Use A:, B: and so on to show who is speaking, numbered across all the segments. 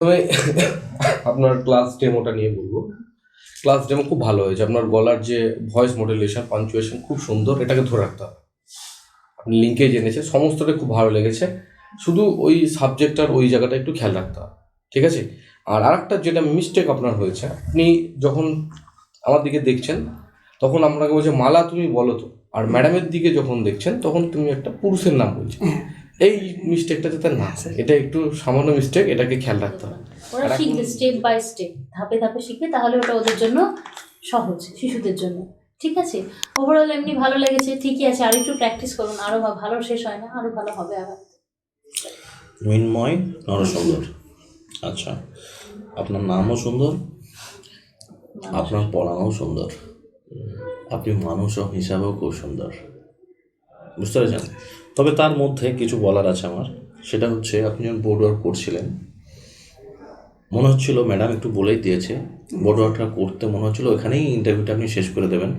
A: তবে আপনার ক্লাস ডেমোটা নিয়ে বলব। ক্লাস ডেমো খুব ভালো হয়েছে। আপনার গলার যে ভয়েস মডুলেশন পাঞ্চুয়েশন খুব সুন্দর, এটাকে ধরে রাখতে হবে। আপনি লিঙ্কে জেনেছে সমস্তটা খুব ভালো লেগেছে। শুধু ওই সাবজেক্টটার ওই জায়গাটা একটু খেয়াল রাখতে হবে, ঠিক আছে? আর আরেকটা যেটা মিস্টেক আপনার হয়েছে, আপনি যখন আমার দিকে দেখছেন, তখন আপনাকে বলছে, মালা তুমি বলো তো? আর ম্যাডামের দিকে যখন দেখছেন, তখন তুমি একটা পুরুষের নাম বলছো। এই মিস্টেকটা যাতে না। এটা একটু সামান্য মিস্টেক এটাকে খেয়াল রাখতে হবে।
B: ওরা শিখবে স্টেপ বাই স্টেপ ধাপে ধাপে শিখবে তাহলে ওটা ওদের জন্য সহজ শিশুদের জন্য। ঠিক আছে? ওভারঅল এমনি ভালো লেগেছে ঠিকই আছে। আর একটু প্র্যাকটিস করুন। আরও ভালো শেষ হয় না আরও ভালো হবে আবার।
C: মৃন্ময় নরসুন্দর। আচ্ছা আপনার নামও সুন্দর আপনার পড়ানোও সুন্দর। আপনি মানুষ হিসাবেও খুব সুন্দর। বুঝতে পেরেছেন? তবে তার মধ্যে কিছু বলার আছে আমার। সেটা হচ্ছে আপনি যখন বোর্ড ওয়ার্ক করছিলেন মনে হচ্ছিল ম্যাডাম একটু বলেই দিয়েছে। বোর্ড ওয়ার্কটা করতে মনে হচ্ছিল ওখানেই ইন্টারভিউটা আপনি শেষ করে দেবেন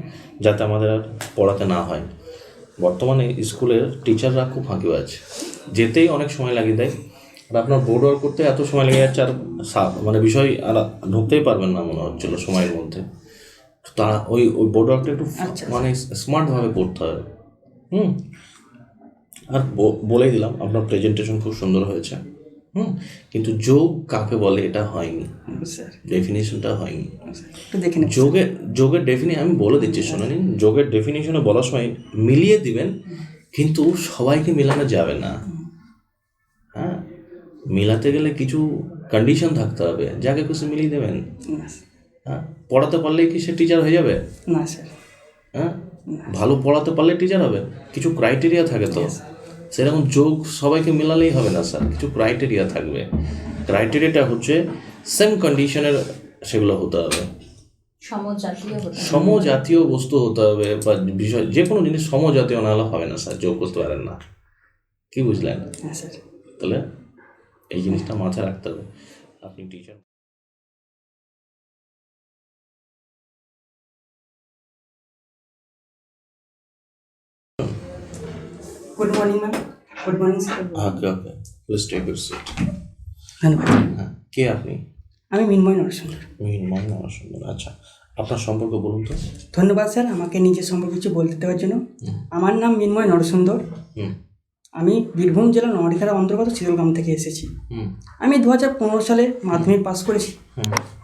C: যাতে আমাদের আর পড়াতে না হয়। বর্তমানে স্কুলের টিচাররা খুব ফাঁকি ফাঁকিবাজ যেতেই অনেক সময় লাগিয়ে দেয়। আর আপনার বোর্ড ওয়ার্ক করতে এত সময় লেগে যাচ্ছে আর মানে বিষয় আর ঢুকতেই পারবেন না মনে হচ্ছিল সময়ের মধ্যে। তা ওই ওই বোর্ড ওয়ার্কটা একটু মানে স্মার্টভাবে করতে হবে হুম? আর ব- বলেই দিলাম আপনার প্রেজেন্টেশন খুব সুন্দর হয়েছে। হুম? কিন্তু যোগ কাকে বলে এটা হয়নি।
D: স্যার।
C: ডেফিনেশনটা হয়নি। যোগের যোগের ডেফিনি আমি বলে দিচ্ছি শুনে নিন। যোগের ডেফিনেশনে বলার সময় মিলিয়ে দিবেন কিন্তু সবাইকে মেলানো যাবে না? হ্যাঁ? মিলাতে গেলে কিছু কন্ডিশন থাকতে হবে। যাকে খুশি মিলিয়ে দেবেন। হ্যাঁ? পড়াতে পারলেই কি সে টিচার হয়ে যাবে?
D: না স্যার।
C: হ্যাঁ? ভালো পড়াতে পারলে টিচার হবে? কিছু ক্রাইটেরিয়া থাকে তো? সেরকম যোগ সবাইকে মেলালেই হবে না স্যার। কিছু ক্রাইটেরিয়া থাকবে। ক্রাইটেরিয়াটা হচ্ছে সেম কন্ডিশনের সেগুলো হতে হবে।
B: সমজাতীয়
C: বস্তু হতে হবে বা বিষয় যে কোনো জিনিস সমজাতীয় না হলে হবে না স্যার। যোগ করতে পারেন না। কি বুঝলেন?
D: হ্যাঁ স্যার।
C: তাহলে এই জিনিসটা মাথায় রাখতে হবে। আপনি teacher
D: good morning ma'am good morning sir
C: okay okay please take your seat
D: ধন্যবাদ।
C: হ্যাঁ কে আপনি?
D: আমি মিনময় নরসিংহ।
C: মিনময় আমার সুন্দর আচ্ছা। আপনার সম্পর্ক বলুন তো।
D: ধন্যবাদ স্যার আমাকে নিজের সম্পর্কে কিছু বলতে দেওয়ার জন্য। আমার নাম মিনময় নরসুন্দর আমি বীরভূম জেলার নড়িখাড়া অন্তর্গত শীতলগ্রাম থেকে এসেছি। আমি দু হাজার পনেরো সালে মাধ্যমিক পাস করেছি।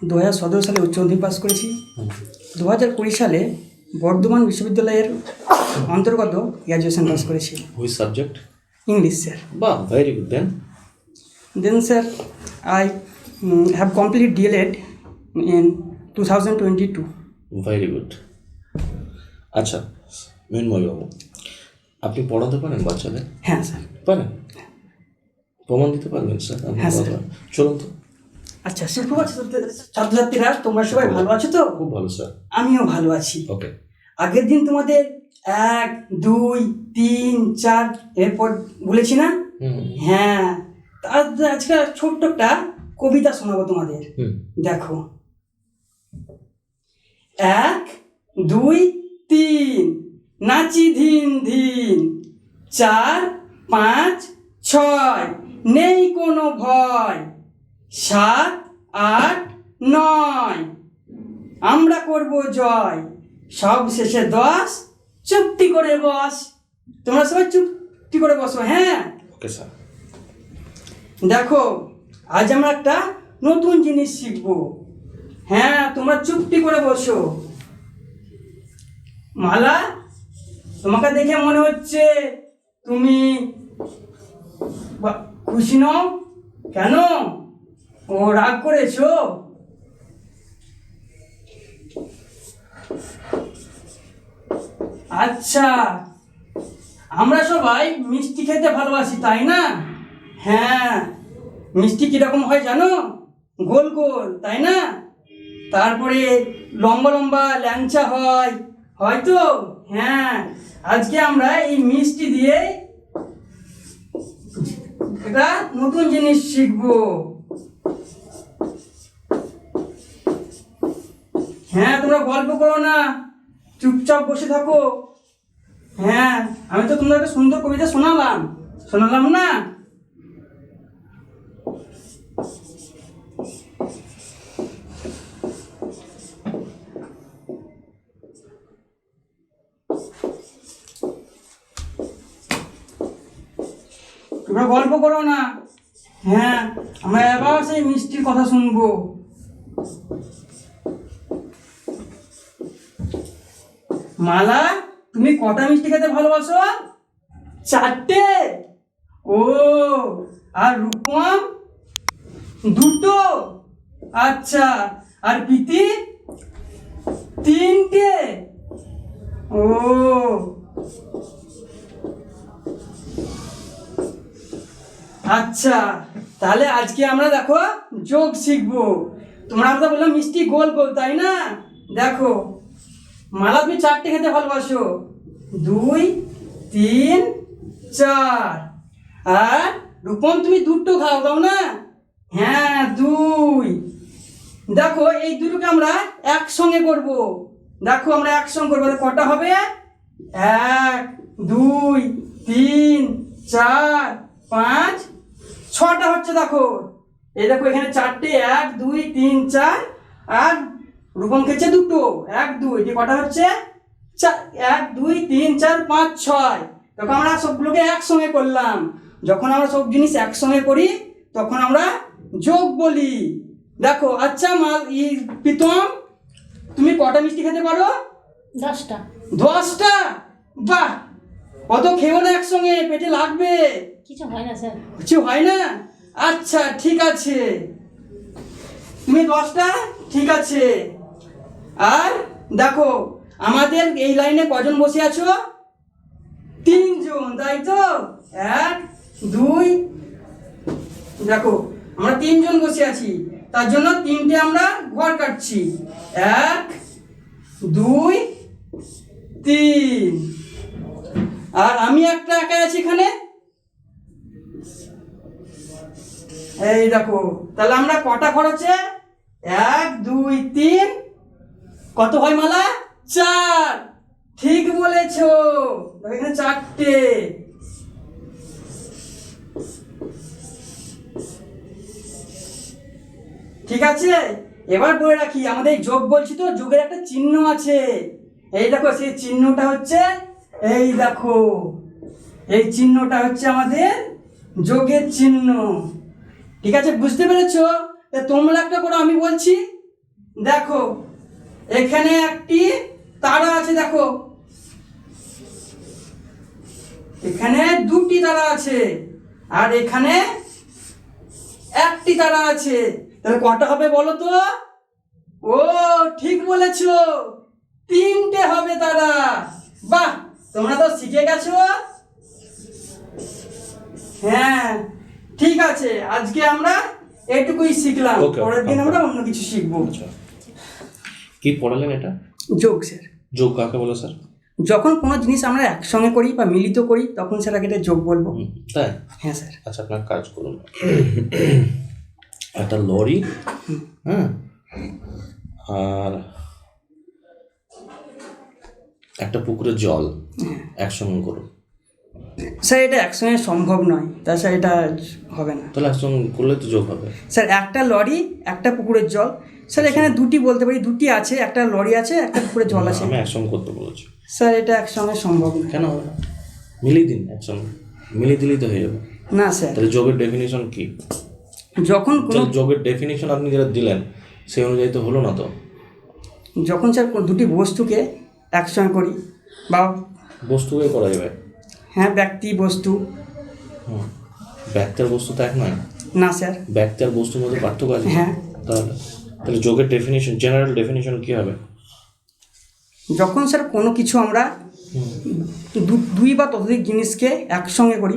D: দু হাজার সতেরো সালে উচ্চ মাধ্যমিক পাস করেছি। দু হাজার কুড়ি সালে বর্ধমান বিশ্ববিদ্যালয়ের অন্তর্গত গ্র্যাজুয়েশন পাস করেছি।
C: হুইচ সাবজেক্ট
D: ইংলিশ স্যার
C: বাহ very good then
D: Then, sir, I mm, have complete DLED in 2022.
C: Very good আচ্ছা মিনময় বাবু আপনি পড়াতে পারেন বাচ্চাদের?
D: হ্যাঁ স্যার
C: পারেন? প্রমাণ দিতে পারবেন স্যার
D: হ্যাঁ, স্যার।
C: চলুন তো।
D: আচ্ছা সুপ্রভাত ছাত্রছাত্রীরা তোমরা সবাই ভালো আছো তো?
C: খুব ভালো স্যার
D: আমিও ভালো আছি।
C: ওকে
D: আগের দিন তোমাদের এক দুই তিন চার এরপর বলেছি না? হ্যাঁ। আজকে ছোট্ট একটা কবিতা শোনাবো তোমাদের। দেখো। এক দুই তিন নাচি ধিন ধিন চার পাঁচ ছয় নেই কোনো ভয় সাত আট নয় আমরা করব জয় সব শেষে দশ চুপটি করে বস। তোমরা সবাই চুপটি করে বসো হ্যাঁ?
C: ওকে স্যার
D: দেখো আজ আমরা একটা নতুন জিনিস শিখব। হ্যাঁ তোমরা চুপটি করে বসো। মালা তোমাকে দেখে মনে হচ্ছে তুমি খুশি নও? কেন? ও রাগ করেছ? আচ্ছা আমরা সবাই মিষ্টি খেতে ভালোবাসি, তাই না? হ্যাঁ মিষ্টি কীরকম হয় জানো? গোল গোল, তাই না? তারপরে লম্বা লম্বা ল্যাংচা হয় হয়তো হ্যাঁ আজকে আমরা এই মিষ্টি দিয়ে একটা নতুন জিনিস শিখব। হ্যাঁ তোমরা গল্প করো না। চুপচাপ বসে থাকো। হ্যাঁ আমি তো তোমরা একটা সুন্দর কবিতা শোনালাম। শোনালাম না? তোমরা গল্প করো না। হ্যাঁ আমরা এবার সেই মিষ্টির কথা শুনব। মালা, তুমি কটা মিষ্টি খেতে ভালোবাসো? চারটে। ও, আর রূপম? দুটো। আচ্ছা আর প্রীতি? তিনটে। ও। আচ্ছা তাহলে আজকে আমরা দেখো যোগ শিখব। তোমরা তো বললাম মিষ্টি গোল গোল, তাই না? দেখো। মালা তুমি চারটে খেতে ভালোবাসো? দুই, তিন, চার। আর রূপম, তুমি দুটো খাও, দাও না? হ্যাঁ দুই। দেখো, এই দুটোকে আমরা একসঙ্গে করব। দেখো, আমরা একসঙ্গে করব। কটা হবে? এক, দুই, তিন, চার, পাঁচ, ছটা হচ্ছে দেখো। এই দেখো, এখানে চারটে, এক, দুই, তিন, চার, আর রূপম খেয়েছে দুটো। এক দুই। যে কটা হচ্ছে? এক দুই তিন চার পাঁচ ছয়। তখন আমরা সবগুলোকে একসঙ্গে করলাম। যখন আমরা সব জিনিস একসঙ্গে করি তখন আমরা যোগ বলি। দেখো আচ্ছা মাল ই প্রীতম তুমি কটা মিষ্টি খেতে পারো?
B: দশটা।
D: দশটা? বাহ! অত খেও না একসঙ্গে পেটে লাগবে।
B: কিছু হয় না স্যার।
D: কিছু হয় না? আচ্ছা ঠিক আছে। তুমি দশটা? ঠিক আছে। আর দেখো, আমাদের এই লাইনে কজন বসে আছো? তিনজন, তাই তো? এক, দুই, দেখো, আমরা তিনজন বসে আছি। তার জন্য তিনটে আমরা ঘর কাটছি। এক, দুই, তিন। আর আমি একটা একা আছি এখানে? এই দেখো, তাহলে আমরা কটা খরচে এক, দুই, তিন কত হয় মালা? চার। ঠিক বলেছ। এখানে চারটে। ঠিক আছে? এবার বলে রাখি, আমাদের যোগ বলছি তো, যোগের একটা চিহ্ন আছে। এই দেখো, সেই চিহ্নটা হচ্ছে, এই দেখো। এই চিহ্নটা হচ্ছে আমাদের যোগের চিহ্ন। ঠিক আছে? বুঝতে পেরেছ? তোমরা একটা করো, আমি বলছি। দেখো এখানে একটি তারা আছে দেখো। এখানে দুটি তারা আছে আর এখানে একটি তারা আছে। তাহলে কটা হবে বলো তো? ও ঠিক বলেছ। তিনটে হবে তারা। বাহ তোমরা তো শিখে গেছো। হ্যাঁ ঠিক আছে আজকে আমরা এটুকুই শিখলাম। পরের দিন আমরা অন্য কিছু শিখব।
C: আচ্ছা। কি পড়ালেন এটা?
D: যোগ স্যার।
C: যোগ কাকে বলো স্যার?
D: যখন কোনো জিনিস আমরা একসঙ্গে করি বা মিলিত করি তখন সেটাকে এটা যোগ বলব।
C: তাই?
D: হ্যাঁ স্যার।
C: আচ্ছা আপনার কাজ করুন। একটা লরি হ্যাঁ? আর একটা পুকুরের জল একসঙ্গে করুন।
D: স্যার এটা একসঙ্গে সম্ভব নয়। তাছাড়া এটা হবে না।
C: তাহলে একসঙ্গে করলে তো যোগ হবে।
D: স্যার একটা লরি একটা পুকুরের জল স্যার এখানে দুটি বলতে পারি দুটি আছে একটা লরি আছে একটা পুকুরের জল আছে।
C: আমি একসঙ্গে করতে বলেছি।
D: স্যার এটা একসঙ্গে সম্ভব না।
C: কেন? হবে না মিলিয়ে দিন একসঙ্গে। মিলিয়ে দিলেই তো হয়ে যাবে।
D: না স্যার।
C: তাহলে যোগের ডেফিনেশন কি?
D: যখন কোনো
C: যোগের ডেফিনেশন আপনি যেটা দিলেন সেই অনুযায়ী তো হলো না তো।
D: যখন স্যার কোনো দুটি বস্তুকে একসঙ্গে করি বা
C: বস্তুকে করা যাবে?
D: হ্যাঁ ব্যক্তি বস্তু।
C: হুম। ব্যক্তির বস্তু তো এক নয়।
D: না স্যার।
C: ব্যক্তি আর বস্তুর মধ্যে পার্থক্য আছে?
D: হ্যাঁ।
C: তাহলে তাহলে যোগের ডেফিনেশন জেনারেল ডেফিনেশন কি হবে?
D: যখন স্যার কোনো কিছু আমরা দু- দুই বা ততোধিক জিনিসকে একসঙ্গে করি।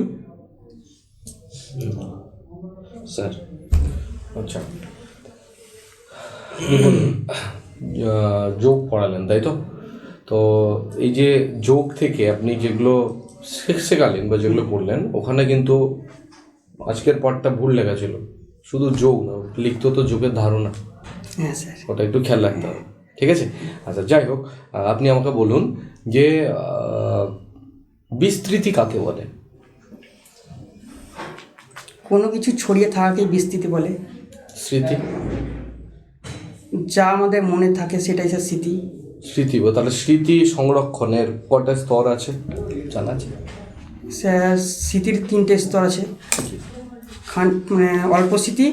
C: স্যার
A: আচ্ছা। যোগ পড়ালেন তাই তো? তো এই যে যোগ থেকে আপনি যেগুলো শেখ- শেখালেন বা যেগুলো পড়লেন ওখানে কিন্তু আজকের পাঠটা ভুল লেখা ছিল। শুধু যোগ না লিখতো তো যোগের ধারণা। ওটা একটু খেয়াল রাখতে হবে। ঠিক আছে? আচ্ছা যাই হোক আপনি আমাকে বলুন যে বিস্তৃতি কাকে বলে?
D: কোনো কিছু ছড়িয়ে থাকাকে বিস্তৃতি বলে।
A: স্মৃতি?
D: যা আমাদের মনে থাকে সেটাই স্যার স্মৃতি।
A: স্মৃতি তাহলে স্মৃতি সংরক্ষণের কটা স্তর আছে? জানা আছে?
D: স্যার স্মৃতির তিনটে স্তর আছে। খান মানে অল্প স্মৃতি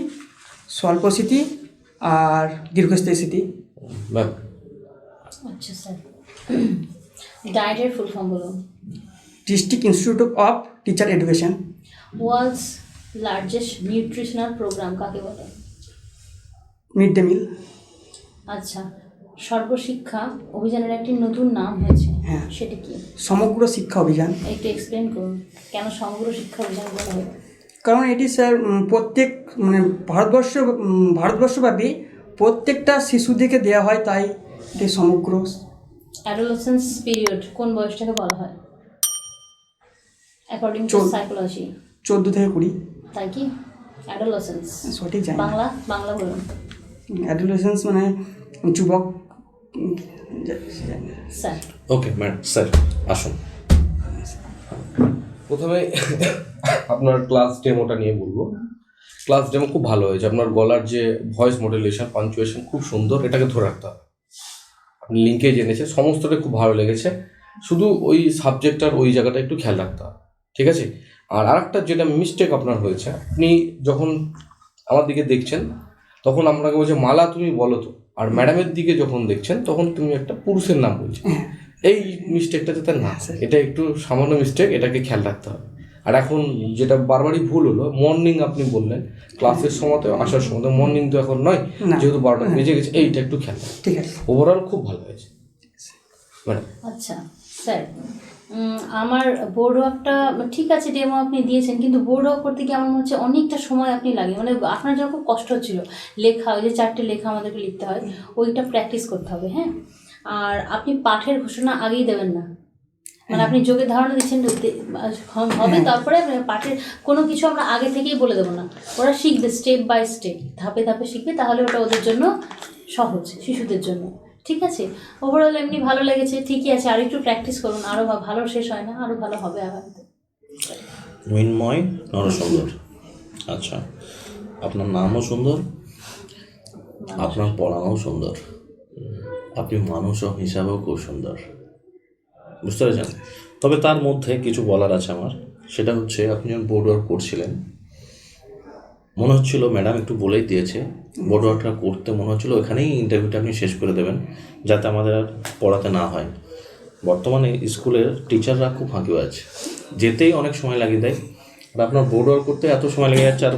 D: স্বল্প স্মৃতি আর দীর্ঘস্থায়ী স্মৃতি?
B: আচ্ছা স্যার। ডায়েটের ফুল ফর্ম বলুন।
D: District institute of teacher education.
B: World's largest nutritional programme কাকে বলে?
D: Mid day meal.
B: আচ্ছা সর্বশিক্ষা অভিযানের একটি নতুন নাম হয়েছে।
D: হ্যাঁ।
B: সেটি কি?
D: সমগ্র শিক্ষা অভিযান।
B: একটু এক্সপ্লেন করুন। কেন সমগ্র শিক্ষা অভিযান বলা হয়?
D: কারণ এটি স্যার প্রত্যেক মানে ভারতবর্ষ ভারতবর্ষব্যাপী প্রত্যেকটা শিশুদেরকে দেওয়া হয় তাই এটি সমগ্র
B: অ্যাডোলেসেন্স পিরিয়ড কোন বয়সটাকে বলা হয়? According to. সাইকোলজি
D: চোদ্দ থেকে কুড়ি।
B: তাই কি? অ্যাডোলেসেন্স
D: সঠিক জানি।
B: বাংলা? বাংলা বলুন।
D: অ্যাডোলেসেন্স মানে যুবক।
B: স্যার।
C: ওকে ম্যাডাম স্যার আসুন।
A: প্রথমে আপনার ক্লাস ডেমোটা নিয়ে বলব। ক্লাস ডেমো খুব ভালো হয়েছে। আপনার গলার যে ভয়েস মডুলেশন পাঞ্চুয়েশন খুব সুন্দর এটাকে ধরে রাখতে হবে। আপনি লিঙ্কে জেনেছে সমস্তটা খুব ভালো লেগেছে। শুধু ওই সাবজেক্টটার ওই জায়গাটা একটু খেয়াল রাখতে হবে ঠিক আছে? আর আরেকটা যেটা মিস্টেক আপনার হয়েছে আপনি যখন আমার দিকে দেখছেন তখন আপনাকে বলছে মালা তুমি বলো তো। আর ম্যাডামের দিকে যখন দেখছেন তখন তুমি একটা পুরুষের নাম বলছো। এই মিস্টেকটা যাতে না হয়। এটা একটু সামান্য মিস্টেক এটাকে খেয়াল রাখতে হবে। আর এখন যেটা বারবারই ভুল হলো মর্নিং আপনি বললেন ক্লাসের সময় তো আসার সময় তো মর্নিং তো এখন নয় যেহেতু বারোটা বেজে গেছে এইটা একটু খেয়াল
D: ঠিক আছে।
A: ওভারঅল খুব ভালো হয়েছে। ম্যাডাম
B: আচ্ছা স্যার আমার বোর্ড ওয়ার্কটা ঠিক আছে ডেমো আপনি দিয়েছেন কিন্তু বোর্ড ওয়ার্ক করতে গিয়ে আমার মনে হচ্ছে অনেকটা সময় আপনি লাগে। মানে আপনার যখন খুব কষ্ট হচ্ছিল। লেখা ওই যে চারটে লেখা আমাদেরকে লিখতে হয় ওইটা প্র্যাকটিস করতে হবে হ্যাঁ? আর আপনি পাঠের ঘোষণা আগেই দেবেন না। মানে আপনি যোগের ধারণা দিচ্ছেন হবে তারপরে মানে পাঠের কোনো কিছু আমরা আগে থেকেই বলে দেবো না। ওরা শিখবে স্টেপ বাই স্টেপ ধাপে ধাপে শিখবে তাহলে ওটা ওদের জন্য সহজ শিশুদের জন্য। ঠিক আছে? ওভারঅল এমনি ভালো লেগেছে ঠিকই আছে। আর একটু প্র্যাকটিস করুন আরও ভালো শেষ হয় না আরও ভালো হবে আগামীতে।
C: মৃন্ময় নরসুন্দর। আচ্ছা আপনার নামও সুন্দর আপনার পড়ানোও সুন্দর। আপনি মানুষও হিসাবেও খুব সুন্দর। বুঝতে পেরেছেন? তবে তার মধ্যে কিছু বলার আছে আমার। সেটা হচ্ছে আপনি যখন বোর্ড ওয়ার্ক করছিলেন মনে হচ্ছিল ম্যাডাম একটু বলেই দিয়েছে বোর্ড ওয়ার্কটা করতে মনে হচ্ছিল ওখানেই ইন্টারভিউটা আপনি শেষ করে দেবেন যাতে আমাদের আর পড়াতে না হয়। বর্তমানে স্কুলের টিচাররা খুব ফাঁকিবাজ যেতেই অনেক সময় লাগিয়ে দেয়। আর আপনার বোর্ড ওয়ার্ক করতে এত সময় লেগে যাচ্ছে আর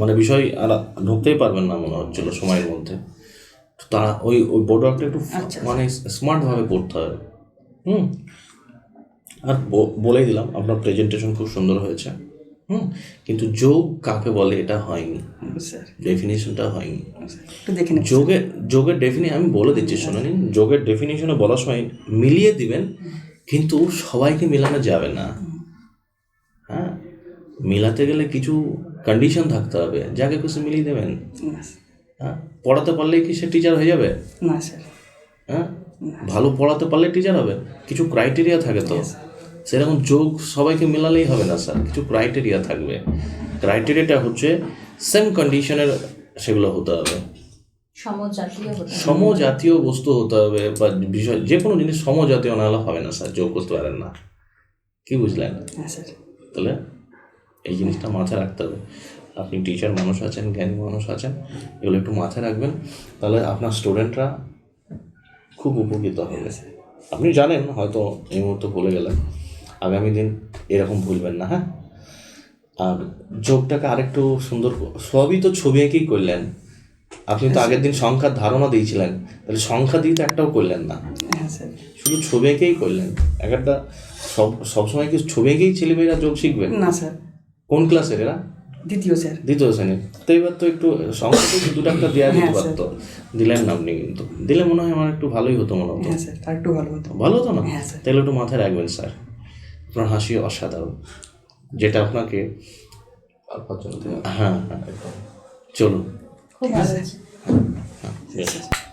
C: মানে বিষয় আর ঢুকতেই পারবেন না মনে হচ্ছিল সময়ের মধ্যে। তো তা ওই ওই বোর্ড ওয়ার্কটা একটু মানে স্মার্টভাবে করতে হবে হুম। আর ব- বলেই দিলাম আপনার প্রেজেন্টেশন খুব সুন্দর হয়েছে। হুম। কিন্তু যোগ কাকে বলে এটা হয়নি।
D: স্যার।
C: ডেফিনেশনটা হয়নি। যোগের যোগের ডেফিনি আমি বলে দিচ্ছি শুনে নিন যোগের ডেফিনেশনে বলার সময় মিলিয়ে দিবেন কিন্তু সবাইকে মেলানো যাবে না। হ্যাঁ? মেলাতে গেলে কিছু কন্ডিশন থাকতে হবে। যাকে খুশি মিলিয়ে দেবেন। হ্যাঁ? পড়াতে পারলেই কি সে টিচার হয়ে যাবে?
D: না স্যার।
C: হ্যাঁ? ভালো পড়াতে পারলে টিচার হবে কিছু ক্রাইটেরিয়া থাকে তো। সেরকম যোগ সবাইকে মেলালেই হবে না স্যার কিছু ক্রাইটেরিয়া থাকবে। ক্রাইটেরিয়াটা হচ্ছে সেম কন্ডিশনের সেগুলো হতে হবে।
B: সমজাতীয়
C: বস্তু হতে হবে বা বিষয় যে কোনো জিনিস সমজাতীয় না হলে হবে না স্যার যোগ করতে পারেন না। কি বুঝলেন?
D: হ্যাঁ স্যার
C: তাহলে এই জিনিসটা মাথায় রাখতে হবে। আপনি টিচার মানুষ আছেন জ্ঞানী মানুষ আছেন এগুলো একটু মাথায় রাখবেন। তাহলে আপনার স্টুডেন্টরা খুব উপকৃত হবে আপনি জানেন হয়তো এই মুহূর্তে ভুলে গেলেন। আগামী দিন এরকম ভুলবেন না হ্যাঁ? আর যোগটাকে আরেকটু সুন্দর সবই তো ছবি এঁকেই করলেন। আপনি তো আগের দিন সংখ্যার ধারণা দিয়েছিলেন। তাহলে সংখ্যা দিয়ে তো একটাও করলেন না।
D: হ্যাঁ স্যার।
C: শুধু ছবি এঁকেই করলেন। এক একটা সব সবসময় কি ছবি এঁকেই ছেলেমেয়েরা যোগ শিখবে?
D: না স্যার।
C: কোন ক্লাসের এরা?
D: দ্বিতীয় স্যার।
C: দ্বিতীয় শ্রেণির তো এবার তো একটু সংখ্যা তো দুটো একটা দেওয়া যেতে
D: হ্যাঁ,
C: পারতো। দিলেন না আপনি কিন্তু। দিলে মনে হয় আমার একটু ভালোই হতো মনে হতো।
D: হ্যাঁ স্যার আর একটু ভালো হতো।
C: ভালো হতো না?
D: হ্যাঁ, স্যার।
C: তাহলে একটু মাথায় রাখবেন স্যার। আপনার হাসি অসাধারণ। যেটা আপনাকে হ্যাঁ হ্যাঁ চলুন।
B: খুব ভালো
C: হ্যাঁ।